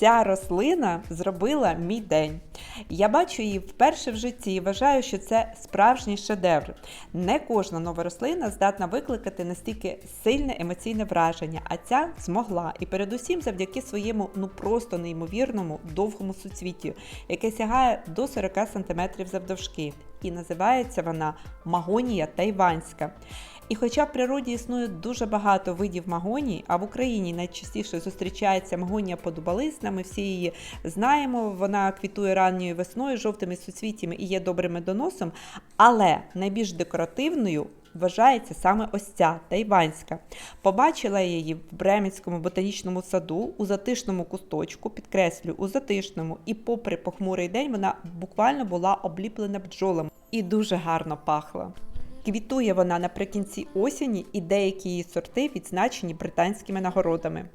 Ця рослина зробила мій день. Я бачу її вперше в житті і вважаю, що це справжній шедевр. Не кожна нова рослина здатна викликати настільки сильне емоційне враження, а ця змогла. І передусім завдяки своєму ну просто неймовірному довгому суцвіттю, яке сягає до 40 см завдовжки. І називається вона магонія тайванська. І хоча в природі існує дуже багато видів магоній, а в Україні найчастіше зустрічається магонія подубалисна, ми всі її знаємо, вона квітує ранньою весною, жовтими суцвіттями і є добрим медоносом, але найбільш декоративною вважається саме ось ця тайванська. Побачила її в Бременському ботанічному саду у затишному кусточку, підкреслю, у затишному, і попри похмурий день вона буквально була обліплена бджолами і дуже гарно пахла. Квітує вона наприкінці осені, і деякі її сорти відзначені британськими нагородами.